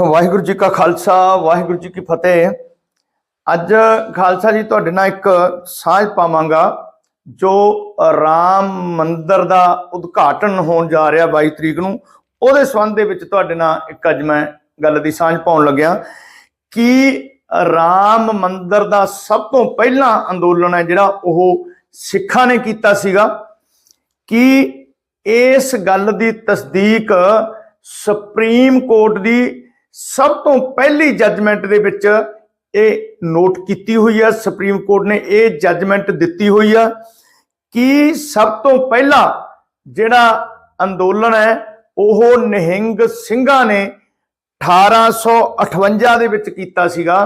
ਵਾਹਿਗੁਰੂ ਜੀ ਕਾ ਖਾਲਸਾ, ਵਾਹਿਗੁਰੂ ਜੀ ਕੀ ਫਤਿਹ। ਅੱਜ ਖਾਲਸਾ ਜੀ, ਤੁਹਾਡੇ ਨਾਲ ਇੱਕ ਸਾਂਝ ਪਾਵਾਂਗਾ, ਜੋ ਰਾਮ ਮੰਦਰ ਦਾ ਉਦਘਾਟਨ ਹੋਣ ਜਾ ਰਿਹਾ 22 ਤਰੀਕ ਨੂੰ। ਉਹਦੇ ਸੰਬੰਧ ਦੇ ਵਿੱਚ ਤੁਹਾਡੇ ਨਾਲ ਇੱਕ ਅੱਜ ਮੈਂ ਗੱਲ ਦੀ ਸਾਂਝ ਪਾਉਣ ਲੱਗਿਆ ਕਿ ਰਾਮ ਮੰਦਰ ਦਾ ਸਭ ਤੋਂ ਪਹਿਲਾ ਅੰਦੋਲਨ ਹੈ ਜਿਹੜਾ ਉਹ ਸਿੱਖਾਂ ਨੇ ਕੀਤਾ ਸੀਗਾ ਕਿ ਇਸ ਗੱਲ ਦੀ ਤਸਦੀਕ ਸੁਪਰੀਮ ਕੋਰਟ ਦੀ ਸਭ ਤੋਂ ਪਹਿਲੀ ਜੱਜਮੈਂਟ ਦੇ ਵਿੱਚ ਇਹ ਨੋਟ ਕੀਤੀ ਹੋਈ ਹੈ ਸੁਪਰੀਮ ਕੋਰਟ ਨੇ ਇਹ ਜੱਜਮੈਂਟ ਦਿੱਤੀ ਹੋਈ ਆ ਕਿ ਸਭ ਤੋਂ ਪਹਿਲਾ ਜਿਹੜਾ ਅੰਦੋਲਨ ਹੈ, ਉਹ ਨਿਹੰਗ ਸਿੰਘਾਂ ਨੇ 1858 ਦੇ ਵਿੱਚ ਕੀਤਾ ਸੀਗਾ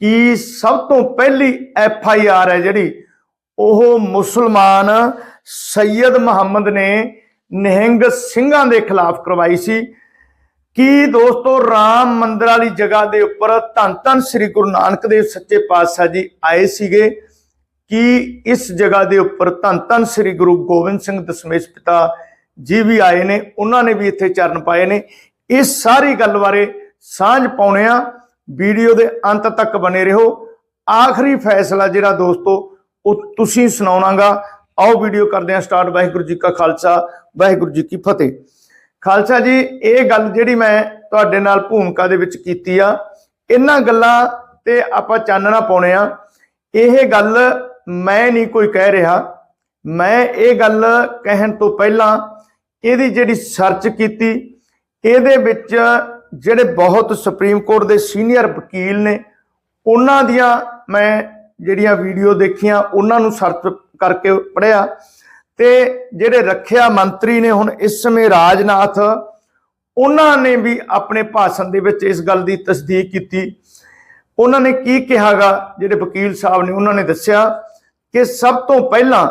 ਕਿ ਸਭ ਤੋਂ ਪਹਿਲੀ ਐਫ ਆਈ ਆਰ ਹੈ ਜਿਹੜੀ, ਉਹ ਮੁਸਲਮਾਨ ਸੈਯਦ ਮੁਹੰਮਦ ਨੇ ਨਿਹੰਗ ਸਿੰਘਾਂ ਦੇ ਖਿਲਾਫ ਕਰਵਾਈ ਸੀ। ਕੀ ਦੋਸਤੋ ਰਾਮ ਮੰਦਰ ਵਾਲੀ ਜਗ੍ਹਾ ਦੇ ਉੱਪਰ ਧੰਨ ਧੰਨ ਸ੍ਰੀ ਗੁਰੂ ਨਾਨਕ ਦੇਵ ਸੱਚੇ ਪਾਤਸ਼ਾਹ ਜੀ ਆਏ ਸੀਗੇ? ਕੀ ਇਸ ਜਗ੍ਹਾ ਦੇ ਉੱਪਰ ਧੰਨ ਧੰਨ ਸ੍ਰੀ ਗੁਰੂ ਗੋਬਿੰਦ ਸਿੰਘ ਦਸ਼ਮੇਸ਼ ਪਿਤਾ ਜੀ ਵੀ ਆਏ ਨੇ, ਉਹਨਾਂ ਨੇ ਵੀ ਇੱਥੇ ਚਰਨ ਪਾਏ ਨੇ? ਇਸ ਸਾਰੀ ਗੱਲ ਬਾਰੇ ਸਾਂਝ ਪਾਉਣੇ ਆ, ਵੀਡੀਓ ਦੇ ਅੰਤ ਤੱਕ ਬਨੇ ਰਹੋ। ਆਖਰੀ ਫੈਸਲਾ ਜਿਹੜਾ ਦੋਸਤੋ, ਉਹ ਤੁਸੀਂ ਸੁਣਾਉਣਾਗਾ। ਆਓ ਵੀਡੀਓ ਕਰਦੇ ਹਾਂ ਸਟਾਰਟ। ਵਾਹਿਗੁਰੂ ਜੀ ਕਾ ਖਾਲਸਾ, ਵਾਹਿਗੁਰੂ ਜੀ ਕੀ ਫਤਿਹ। ਖਾਲਸਾ ਜੀ, ਇਹ ਗੱਲ ਜਿਹੜੀ ਮੈਂ ਤੁਹਾਡੇ ਨਾਲ ਭੂਮਿਕਾ ਦੇ ਵਿੱਚ ਕੀਤੀ ਆ, ਇਹਨਾਂ ਗੱਲਾਂ ਤੇ ਆਪਾਂ ਚਾਨਣਾ ਪਾਉਣੇ ਆ। ਇਹ ਗੱਲ ਮੈਂ ਨਹੀਂ ਕੋਈ ਕਹਿ ਰਿਹਾ। ਮੈਂ ਇਹ ਗੱਲ ਕਹਿਣ ਤੋਂ ਪਹਿਲਾਂ ਇਹਦੀ ਜਿਹੜੀ ਸਰਚ ਕੀਤੀ, ਇਹਦੇ ਵਿੱਚ ਜਿਹੜੇ ਬਹੁਤ ਸੁਪਰੀਮ ਕੋਰਟ ਦੇ ਸੀਨੀਅਰ ਵਕੀਲ ਨੇ, ਉਹਨਾਂ ਦੀਆਂ ਮੈਂ ਜਿਹੜੀਆਂ ਵੀਡੀਓ ਦੇਖੀਆਂ, ਉਹਨਾਂ ਨੂੰ ਸਰਚ ਕਰਕੇ ਪੜਿਆ ਤੇ ਜਿਹੜੇ ਰੱਖਿਆ ਮੰਤਰੀ ਨੇ ਹੁਣ ਇਸ ਸਮੇਂ ਰਾਜਨਾਥ, ਉਹਨਾਂ ਨੇ ਵੀ ਆਪਣੇ ਭਾਸ਼ਣ ਦੇ ਵਿੱਚ ਇਸ ਗੱਲ ਦੀ ਤਸਦੀਕ ਕੀਤੀ। ਉਹਨਾਂ ਨੇ ਕੀ ਕਿਹਾਗਾ? ਜਿਹੜੇ ਵਕੀਲ ਸਾਹਿਬ ਨੇ ਉਹਨਾਂ ਨੇ ਦੱਸਿਆ ਕਿ ਸਭ ਤੋਂ ਪਹਿਲਾਂ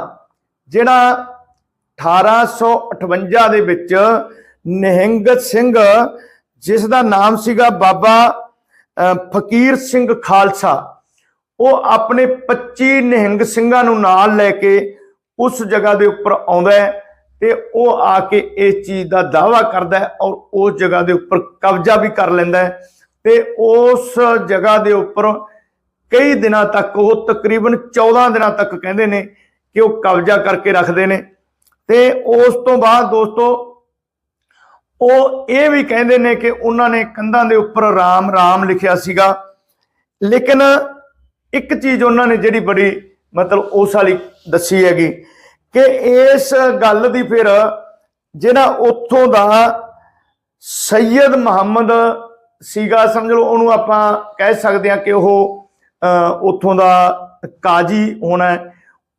ਜਿਹੜਾ 1858 ਦੇ ਵਿੱਚ ਨਿਹੰਗ ਸਿੰਘ, ਜਿਸ ਦਾ ਨਾਮ ਸੀਗਾ ਬਾਬਾ ਫਕੀਰ ਸਿੰਘ ਖਾਲਸਾ, ਉਹ ਆਪਣੇ 25 ਨਿਹੰਗ ਸਿੰਘਾਂ ਨੂੰ ਨਾਲ ਲੈ ਕੇ ਉਸ ਜਗ੍ਹਾ ਦੇ ਉੱਪਰ ਆਉਂਦਾ ਹੈ ਤੇ ਉਹ ਆ ਕੇ ਇਸ ਚੀਜ਼ ਦਾ ਦਾਵਾ ਕਰਦਾ ਹੈ ਔਰ ਉਸ ਜਗ੍ਹਾ ਦੇ ਉੱਪਰ ਕਬਜ਼ਾ ਵੀ ਕਰ ਲੈਂਦਾ ਹੈ ਤੇ ਉਸ ਜਗ੍ਹਾ ਦੇ ਉੱਪਰ ਕਈ ਦਿਨਾਂ ਤੱਕ ਉਹ ਤਕਰੀਬਨ 14 ਦਿਨਾਂ ਤੱਕ ਕਹਿੰਦੇ ਨੇ ਕਿ ਉਹ ਕਬਜ਼ਾ ਕਰਕੇ ਰੱਖਦੇ ਨੇ ਤੇ ਉਸ ਤੋਂ ਬਾਅਦ ਦੋਸਤੋ ਉਹ ਇਹ ਵੀ ਕਹਿੰਦੇ ਨੇ ਕਿ ਉਹਨਾਂ ਨੇ ਕੰਧਾਂ ਦੇ ਉੱਪਰ ਰਾਮ ਰਾਮ ਲਿਖਿਆ ਸੀਗਾ ਲੇਕਿਨ ਇੱਕ ਚੀਜ਼ ਉਹਨਾਂ ਨੇ ਜਿਹੜੀ ਬੜੀ ਮਤਲਬ ਉਸ ਵਾਲੀ ਦੱਸੀ ਹੈਗੀ ਕਿ ਇਸ ਗੱਲ ਦੀ ਫਿਰ ਜਿਹੜਾ ਉੱਥੋਂ ਦਾ ਸੈਯਦ ਮੁਹੰਮਦ ਸੀਗਾ, ਸਮਝ ਲਓ, ਉਹਨੂੰ ਆਪਾਂ ਕਹਿ ਸਕਦੇ ਹਾਂ ਕਿ ਉਹ ਉੱਥੋਂ ਦਾ ਕਾਜੀ ਹੋਣਾ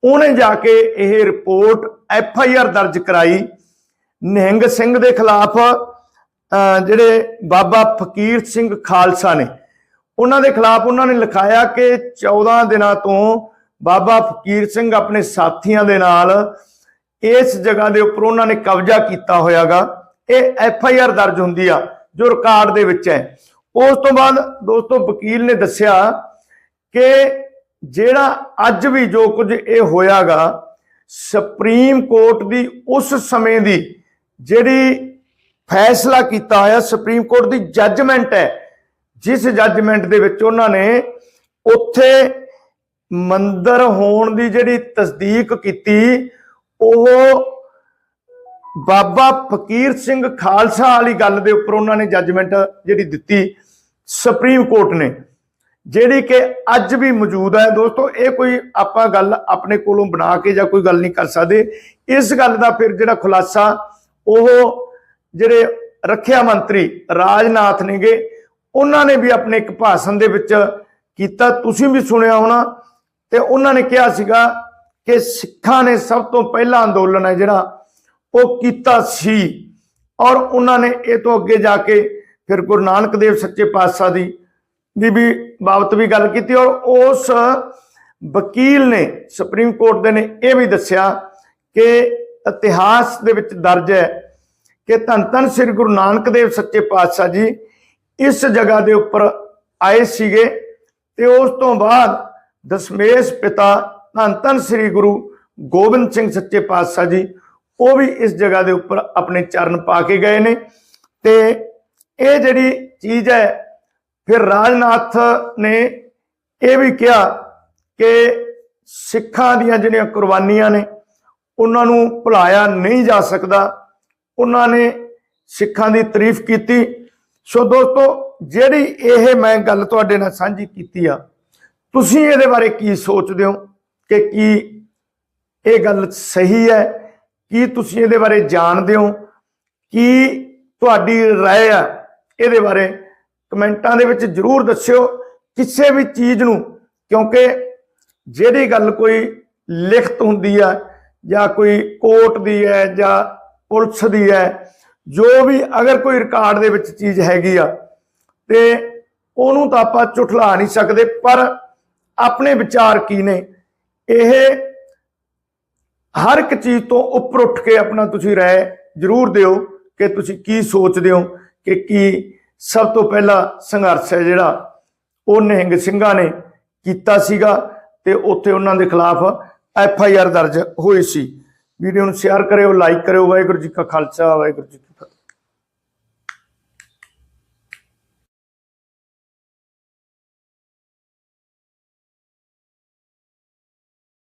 ਉਹਨੇ ਜਾ ਕੇ ਇਹ ਰਿਪੋਰਟ ਐਫ ਆਈ ਆਰ ਦਰਜ ਕਰਾਈ ਨਿਹੰਗ ਸਿੰਘ ਦੇ ਖਿਲਾਫ ਜਿਹੜੇ ਬਾਬਾ ਫਕੀਰ ਸਿੰਘ ਖਾਲਸਾ ਨੇ। ਉਹਨਾਂ ਦੇ ਖਿਲਾਫ ਉਹਨਾਂ ਨੇ ਲਿਖਾਇਆ ਕਿ 14 ਦਿਨਾਂ ਤੋਂ ਬਾਬਾ ਫਕੀਰ ਸਿੰਘ ਆਪਣੇ ਸਾਥੀਆਂ ਦੇ ਨਾਲ ਇਸ ਜਗ੍ਹਾ ਦੇ ਉੱਪਰ ਉਹਨਾਂ ਨੇ ਕਬਜ਼ਾ ਕੀਤਾ ਹੋਇਆਗਾ। ਇਹ ਐਫ ਆਈ ਆਰ ਦਰਜ ਹੁੰਦੀ ਆ, ਜੋ ਰਿਕਾਰਡ ਦੇ ਵਿੱਚ ਹੈ। ਉਸ ਤੋਂ ਬਾਅਦ ਦੋਸਤੋ ਵਕੀਲ ਨੇ ਦੱਸਿਆ ਕਿ ਜਿਹੜਾ ਅੱਜ ਵੀ ਜੋ ਕੁਝ ਇਹ ਹੋਇਆਗਾ, ਸੁਪਰੀਮ ਕੋਰਟ ਦੀ ਉਸ ਸਮੇਂ ਦੀ ਜਿਹੜੀ ਫੈਸਲਾ ਕੀਤਾ ਹੋਇਆ ਸੁਪਰੀਮ ਕੋਰਟ ਦੀ ਜੱਜਮੈਂਟ ਹੈ, ਜਿਸ ਜੱਜਮੈਂਟ ਦੇ ਵਿੱਚ ਉਹਨਾਂ ਨੇ ਉੱਥੇ ਮੰਦਰ ਹੋਣ ਦੀ ਜਿਹੜੀ ਤਸਦੀਕ ਕੀਤੀ, ਉਹ ਬਾਬਾ ਫਕੀਰ ਸਿੰਘ ਖਾਲਸਾ ਵਾਲੀ ਗੱਲ ਦੇ ਉੱਪਰ ਉਹਨਾਂ ਨੇ ਜੱਜਮੈਂਟ ਜਿਹੜੀ ਦਿੱਤੀ ਸੁਪਰੀਮ ਕੋਰਟ ਨੇ, ਜਿਹੜੀ ਕਿ ਅੱਜ ਵੀ ਮੌਜੂਦ ਹੈ। ਦੋਸਤੋ, ਇਹ ਕੋਈ ਆਪਾਂ ਗੱਲ ਆਪਣੇ ਕੋਲੋਂ ਬਣਾ ਕੇ ਜਾਂ ਕੋਈ ਗੱਲ ਨਹੀਂ ਕਰ ਸਕਦੇ। ਇਸ ਗੱਲ ਦਾ ਫਿਰ ਜਿਹੜਾ ਖੁਲਾਸਾ, ਉਹ ਜਿਹੜੇ ਰੱਖਿਆ ਮੰਤਰੀ ਰਾਜਨਾਥ ਨੇਗੇ, ਉਹਨਾਂ ਨੇ ਵੀ ਆਪਣੇ ਇੱਕ ਭਾਸ਼ਣ ਦੇ ਵਿੱਚ ਕੀਤਾ। ਤੁਸੀਂ ਵੀ ਸੁਣਿਆ ਹੋਣਾ ਤੇ ਉਹਨਾਂ ਨੇ ਕਿਹਾ ਸੀਗਾ ਕਿ ਸਿੱਖਾਂ ਨੇ ਸਭ ਤੋਂ ਪਹਿਲਾ ਅੰਦੋਲਨ ਹੈ ਜਿਹੜਾ ਉਹ ਕੀਤਾ ਸੀ। ਔਰ ਉਹਨਾਂ ਨੇ ਇਹ ਤੋਂ ਅੱਗੇ ਜਾ ਕੇ ਫਿਰ ਗੁਰੂ ਨਾਨਕ ਦੇਵ ਸੱਚੇ ਪਾਤਸ਼ਾਹ ਦੀ ਦੀ ਵੀ ਬਾਬਤ ਵੀ ਗੱਲ ਕੀਤੀ ਔਰ ਉਸ ਵਕੀਲ ਨੇ, ਸੁਪਰੀਮ ਕੋਰਟ ਦੇ ਨੇ ਇਹ ਵੀ ਦੱਸਿਆ ਕਿ ਇਤਿਹਾਸ ਦੇ ਵਿੱਚ ਦਰਜ ਹੈ ਕਿ ਧੰਨ ਧੰਨ ਸ੍ਰੀ ਗੁਰੂ ਨਾਨਕ ਦੇਵ ਸੱਚੇ ਪਾਤਸ਼ਾਹ ਜੀ ਇਸ ਜਗ੍ਹਾ ਦੇ ਉੱਪਰ ਆਏ ਸੀਗੇ ਤੇ ਉਸ ਤੋਂ ਬਾਅਦ ਦਸ਼ਮੇਸ਼ ਪਿਤਾ ਧੰਨ ਧੰਨ ਸ੍ਰੀ ਗੁਰੂ ਗੋਬਿੰਦ ਸਿੰਘ ਸੱਚੇ ਪਾਤਸ਼ਾਹ ਜੀ, ਉਹ ਵੀ ਇਸ ਜਗ੍ਹਾ ਦੇ ਉੱਪਰ ਆਪਣੇ ਚਰਨ ਪਾ ਕੇ ਗਏ ਨੇ। ਤੇ ਇਹ ਜਿਹੜੀ ਚੀਜ਼ ਹੈ, ਫਿਰ ਰਾਜਨਾਥ ਨੇ ਇਹ ਵੀ ਕਿਹਾ ਕਿ ਸਿੱਖਾਂ ਦੀਆਂ ਜਿਹੜੀਆਂ ਕੁਰਬਾਨੀਆਂ ਨੇ, ਉਹਨਾਂ ਨੂੰ ਭੁਲਾਇਆ ਨਹੀਂ ਜਾ ਸਕਦਾ। ਉਹਨਾਂ ਨੇ ਸਿੱਖਾਂ ਦੀ ਤਾਰੀਫ ਕੀਤੀ। ਸੋ ਦੋਸਤੋ, ਜਿਹੜੀ ਇਹ ਮੈਂ ਗੱਲ ਤੁਹਾਡੇ ਨਾਲ ਸਾਂਝੀ ਕੀਤੀ ਆ ਤੁਸੀਂ ਇਹਦੇ ਬਾਰੇ ਕੀ ਸੋਚਦੇ ਹੋ ਕਿ ਕੀ ਇਹ ਗੱਲ ਸਹੀ ਹੈ ਕੀ ਤੁਸੀਂ ਇਹਦੇ ਬਾਰੇ ਜਾਣਦੇ ਹੋ ਕੀ ਤੁਹਾਡੀ رائے ਆ ਇਹਦੇ ਬਾਰੇ ਕਮੈਂਟਾਂ ਦੇ ਵਿੱਚ ਜਰੂਰ ਦੱਸਿਓ ਕਿਸੇ ਵੀ ਚੀਜ਼ ਨੂੰ ਕਿਉਂਕਿ ਜਿਹੜੀ ਗੱਲ ਕੋਈ ਲਿਖਤ ਹੁੰਦੀ ਆ ਜਾਂ ਕੋਈ ਕੋਰਟ ਦੀ ਹੈ ਜਾਂ ਪੁਲਿਸ ਦੀ ਹੈ ਜੋ ਵੀ ਅਗਰ ਕੋਈ ਰਿਕਾਰਡ ਦੇ ਵਿੱਚ ਚੀਜ਼ ਹੈਗੀ ਆ ਤੇ ਉਹਨੂੰ ਤਾਂ ਆਪਾਂ ਝੁਠਲਾ ਨਹੀਂ ਸਕਦੇ ਪਰ ਆਪਣੇ ਵਿਚਾਰ ਕੀ ਨੇ? ਇਹ ਹਰ ਇੱਕ ਚੀਜ਼ ਤੋਂ ਉੱਪਰ ਉੱਠ ਕੇ ਆਪਣਾ ਤੁਸੀਂ ਰਾਏ ਜਰੂਰ ਦਿਓ ਕਿ ਤੁਸੀਂ ਕੀ ਸੋਚਦੇ ਹੋ, ਕਿ ਕੀ ਸਭ ਤੋਂ ਪਹਿਲਾ ਸੰਘਰਸ਼ ਹੈ ਜਿਹੜਾ ਉਹ ਨਿਹੰਗ ਸਿੰਘਾਂ ਨੇ ਕੀਤਾ ਸੀਗਾ ਤੇ ਉੱਥੇ ਉਹਨਾਂ ਦੇ ਖਿਲਾਫ ਐਫ ਆਈ ਆਰ ਦਰਜ ਹੋਈ ਸੀ। ਵੀਡੀਓ ਨੂੰ ਸ਼ੇਅਰ ਕਰਿਓ, ਲਾਈਕ ਕਰਿਓ, ਵਾਹਿਗੁਰੂ ਜੀ ਕਾ ਖਾਲਸਾ, ਵਾਹਿਗੁਰੂ ਜੀ ਕੀ ਫਤਿਹ।